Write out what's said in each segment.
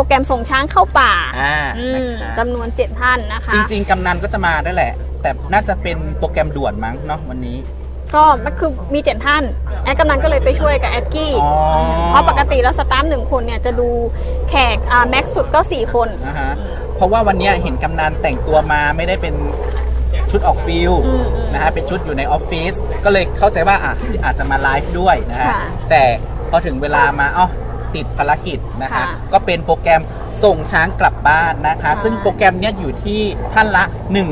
รแกรมส่งช้างเข้าป่าอ่าอืมนะคะจำนวน7ท่านนะคะ จริงๆกำนันก็จะมาได้แหละ แต่น่าจะเป็นโปรแกรมด่วนมั้งเนาะวันนี้ ก็มันคือมี7ท่าน แอดกำนันก็เลยไปช่วยกับแอดกี้อ๋อเพราะปกติแล้วสตาฟหนึ่งคนเนี่ยจะดูแขกอ่าแม็กซ์สุดก็4คน นะฮะเพราะว่าวันเนี้ยเห็นกำนันแต่งตัวมาไม่ได้เป็นชุดออกฟิลอืมอืมนะฮะเป็นชุดอยู่ในออฟฟิศก็เลยเข้าใจว่าอะอาจจะมาไลฟ์ด้วยนะฮะค่ะ แต่พอถึงเวลามาเอ้า ติดภารกิจนะคะ ค่ะก็เป็นโปรแกรมส่งช้างกลับบ้านนะคะใช่ซึ่งโปรแกรมเนี้ยอยู่ที่ท่านละ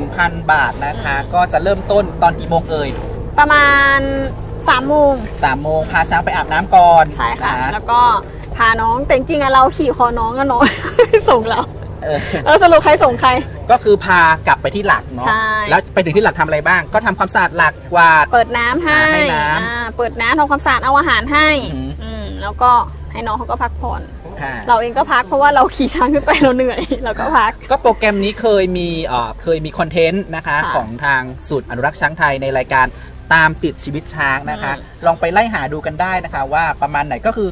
1,000 บาทนะคะ ก็จะเริ่มต้นตอนกี่โมงเอ่ยประมาณ3โมง3โมงพาช้างไปอาบน้ำก่อนใช่ค่ะ นแล้วก็พาน้องแต่จริงๆอะเราขี่คอน้องอะน้อง ส่งเราเออ เออสรุปใครส่งใคร ก็คือพากลับไปที่หลักเนาะ ใช่ แล้วไปถึงที่หลักทำอะไรบ้าง ก็ทำความสะอาดหลักกวาด เปิดน้ำให้อ่าให้น้ำอ่าเปิดน้ำทำความสะอาดเอาอาหารให้อืม อืมแล้วก็ ให้น้องเขาก็พักผ่อนค่ะเราเองก็พักเพราะว่าเราขี่ช้างขึ้นไปเราเหนื่อย เราก็พัก ก็โปรแกรมนี้เคยมีเอ่อเคยมีคอนเทนต์นะคะค่ะของทางสูตรอนุรักษ์ช้างไทยในรายการตามติดชีวิตช้างนะคะ อืมลองไปไล่หาดูกันได้นะคะ ว่าประมาณไหนก็คือ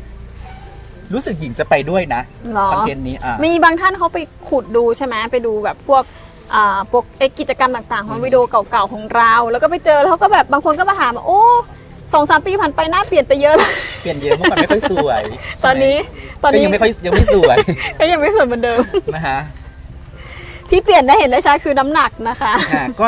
รู้สึกหญิงจะไปด้วยนะหรอ คอนเทนต์นี้อะ มีบางท่านเขาไปขุดดูใช่ไหมไปดูแบบพวกอ่าพวกเอ็กกิจกรรมต่างๆ ของวิดีโอเก่าๆของเรา แล้วก็ไปเจอแล้วเขาก็แบบบางคนก็มาถามว่าโอ้สองสามปีผ่านไปหน้าเปลี่ยนไปเยอะเลยเปลี่ยนเยอะเมื่อก่อนไม่ค่อยสวยตอนนี้ตอนก็นี้ยังไม่ค่อยยังไม่สวยก็ยังไม่สวยเหมือนเดิมนะคะที่เปลี่ยนได้เห็นได้ชัดคือน้ำหนักนะคะค่ะก็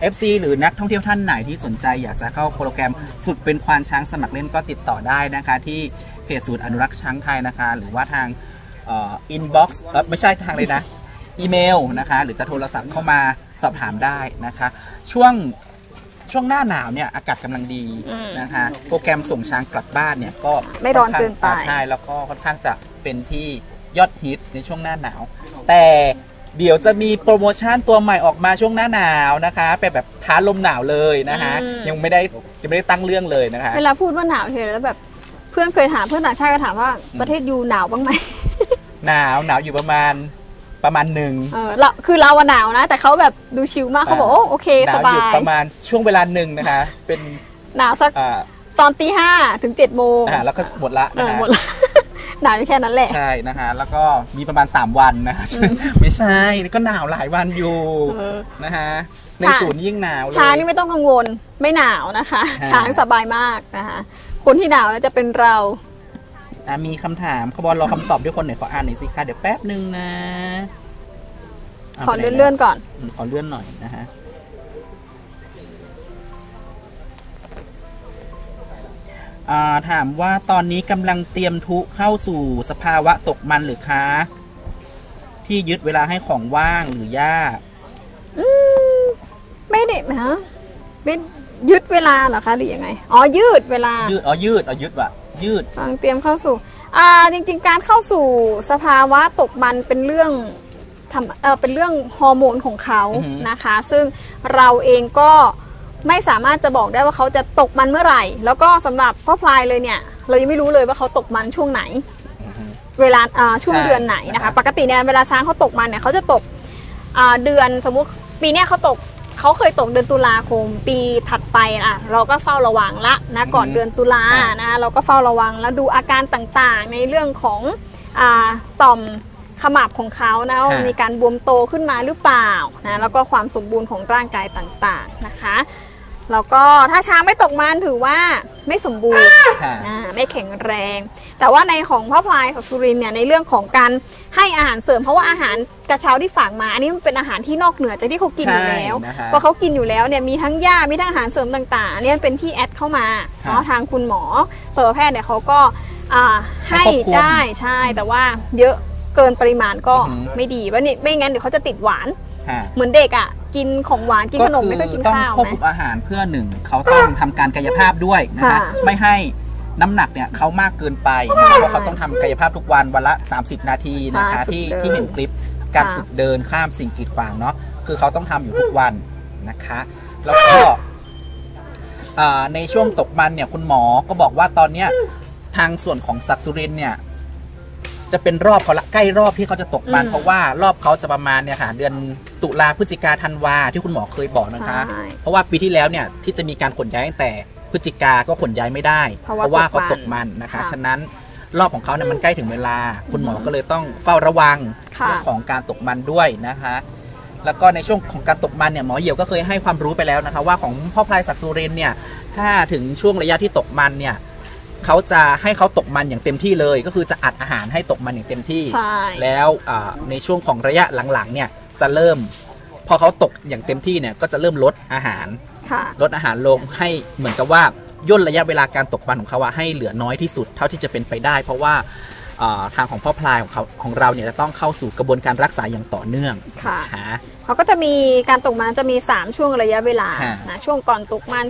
เอฟซีหรือนักท่องเที่ยวท่านไหนที่สนใจอยากจะเข้าโปรแกรมฝึกเป็นควานช้างสมัครเล่นก็ติดต่อได้นะคะ ที่เพจศูนย์อนุรักษ์ช้างไทยนะคะ หรือว่าทางอินบ็อกซ์ไม่ใช่ทางเลยนะ อีเมลนะคะ หรือจะโทรศัพท์เข้ามาสอบถามได้นะคะ ช่วง ช่วงหน้าหนาวเนี่ยอากาศกำลังดีอืมนะคะโปรแกรมส่งช้างกลับบ้านเนี่ยก็ไม่ร้อนเกินไป ค่อข้างอ่าใช่แล้วก็ค่อนข้างจะเป็นที่ยอดฮิตในช่วงหน้าหนาว แต่เดี๋ยวจะมีโปรโมชั่นตัวใหม่ออกมาช่วงหน้าหนาวนะคะเป็นแบบท้าลมหนาวเลยนะคะอืม ยังไม่ได้ยังไม่ได้ตั้งเรื่องเลยนะคะ เวลาพูดว่าหนาวเฉยแล้วแบบ เพื่อนเคยถามเพื่อนต่างชาติก็ถามว่าประเทศยูหนาวบ้างไหม หนาวหนาวอยู่ประมาณ ประมาณหนึ่งเออเราคือเราอะหนาวนะ แต่เขาแบบดูชิลมากเขาบอกโอ้โอเคหนาสวอบายู่ยประมาณช่วงเวลาหนึ่งนะคะ เป็นหนาวสักอ่าตอนตีห้าถึงเจ็ดโมงอ่าแล้วก็หมดละเอนะอคะหมดละ หนาวอยู่แค่นั้นแหละ ใช่นะคะแล้วก็มีประมาณ 3 วันนะคะไม่ใช่ก็หนาวหลายวันอยู่เออ นะคะในค่ะศูนย์ยิ่งหนาวเลย ช้างนี่ไม่ต้องกังวลไม่หนาวนะคะ อ่า ช้างสบายมากนะคะ คนที่หนาวน่าจะเป็นเรา อะมีคำถามขบวนรอคำตอบด้วยคนไหนขออ่านหน่อยสิคะเดี๋ยวแป๊บหนึ่งนะะขอไปไหเลื่อนๆก่อน อืมขอเลื่อนหน่อยนะฮะอ่าถามว่าตอนนี้กำลังเตรียมทุเข้าสู่สภาวะตกมันหรือคะ ที่ยึดเวลาให้ของว่างหรือยาก ไม่ได้ฮะไม่ ยืดเวลาเหรอคะหรือยังไง อ๋อยืดเวลา ยืดอ๋อยืดอ๋อยืดว่ะยืดกำลังเตรียมเข้าสู่ อ่า จริง ๆ การเข้าสู่สภาวะตกมันเป็นเรื่องทำเออเป็นเรื่องฮอร์โมนของเขาอือหือ นะคะ ซึ่งเราเองก็ไม่สามารถจะบอกได้ว่าเขาจะตกมันเมื่อไหร่ แล้วก็สำหรับพ่อพลายเลยเนี่ย เรายังไม่รู้เลยว่าเขาตกมันช่วงไหน เวลาอ่าช่วงใช่เดือนไหนนะครัคะบปกติเนี่ยเวลาช้างเขาตกมันเนี่ยเขาจะตกอ่าเดือนสมมุติปีเนี้ยเขาตก เขาเคยตกเดือนตุลาคมปีถัดไปอะเราก็เฝ้าระวังละนะก่อนเดือนตุลานะเราก็เฝ้าระวังแล้วดูอาการต่างๆ ในเรื่องของอ่าต่อมขมับของเขานะว่ามีการบวมโตขึ้นมาหรือเปล่านะแล้วก็ความสมบูรณ์ของร่างกายต่างๆนะคะ แล้วก็ถ้าช้างไม่ตกมันถือว่าไม่สมบูรณ์ค่ะอ่าไม่แข็งแรง แต่ว่าในของพ่อพลายของสุรินทร์เนี่ยในเรื่องของการให้อาหารเสริมเพราะว่าอาหารกระเช้าที่ฝากมา อันนี้มันเป็นอาหารที่นอกเหนือจากที่เขากินอยู่แล้วใช่นะคะเพราะเขากินอยู่แล้วเนี่ยมีทั้งหญ้ามีทั้งอาหารเสริมต่างๆอันนี้เป็นที่แอดเข้ามาครับเนาะทางคุณหมอสัตวแพทย์เนี่ยเขาก็อ่าให้ควบคุม ได้ใช่แต่ว่าเยอะเกินปริมาณก็อือหือไม่ดีว่านี่ไม่งั้นเดี๋ยวเขาจะติดหวาน ค่ะ เหมือนเด็กอะ กินของหวานกินขนมไม่ค่อยกินต้องข้าวควบไหมคุมอาหารเพื่อหนึ่งเขาต้องทำการกายภาพด้วยนะคะค่ะไม่ให้น้ำหนักเนี่ยเขามากเกินไปใช่เพราะเขาต้องทำกายภาพทุกวันวันละ 30 นาทีนะคะใช่ที่ฝึกเดินที่เห็นคลิปการค่ะฝึกเดินข้ามสิ่งกีดขวางเนาะคือเขาต้องทำอยู่ทุกวันนะคะ แล้วก็อ่าในช่วงตกมันเนี่ยคุณหมอก็บอกว่าตอนเนี้ยทางส่วนของศักดิ์สุรินทร์เนี่ย จะเป็นรอบเขาละใกล้รอบที่เขาจะตกมันอืม เพราะว่ารอบเขาจะประมาณเนี่ยค่ะเดือนตุลาพฤศจิกาธันวาที่คุณหมอเคยบอกนะคะ ใช่ เพราะว่าปีที่แล้วเนี่ยที่จะมีการขนย้ายตั้งแต่พฤศจิกาก็ขนย้ายไม่ได้เพราะว่าเขาตตกกมัมันนนะคะ ค่ะฉะนั้นรอบของเขาเนี่ยมันใกล้ถึงเวลา คุณหมอก็เลยต้องเฝ้าระวังค่ะ เรื่องของการตกมันด้วยนะคะ แล้วก็ในช่วงของการตกมันเนี่ยหมอเหี่ยวก็เคยให้ความรู้ไปแล้วนะคะ ว่าของพ่อพลายศักดิ์สุรินทร์เนี่ยถ้าถึงช่วงระยะที่ตกมันเนี่ย เขาจะให้เขาตกมันอย่างเต็มที่เลย ก็คือจะอัดอาหารให้ตกมันอย่างเต็มที่ ใช่ แล้วอ่าในช่วงของระยะหลังๆเนี่ยจะเริ่ม พอเขาตกอย่างเต็มที่เนี่ยก็จะเริ่มลดอาหาร ค่ะ ลดอาหารลงให้เหมือนกับว่าย่นระยะเวลาการตกมันของเขาอะให้เหลือน้อยที่สุดเท่าที่จะเป็นไปได้ เพราะว่าอ่าทางของพ่อพลายของเขาของเราเนี่ยจะต้องเข้าสู่กระบวนการรักษาอย่างต่อเนื่องค่ะหาเขาก็จะมีการตกมันจะมี 3 ช่วงระยะเวลาฮะ นะช่วงก่อนตกมัน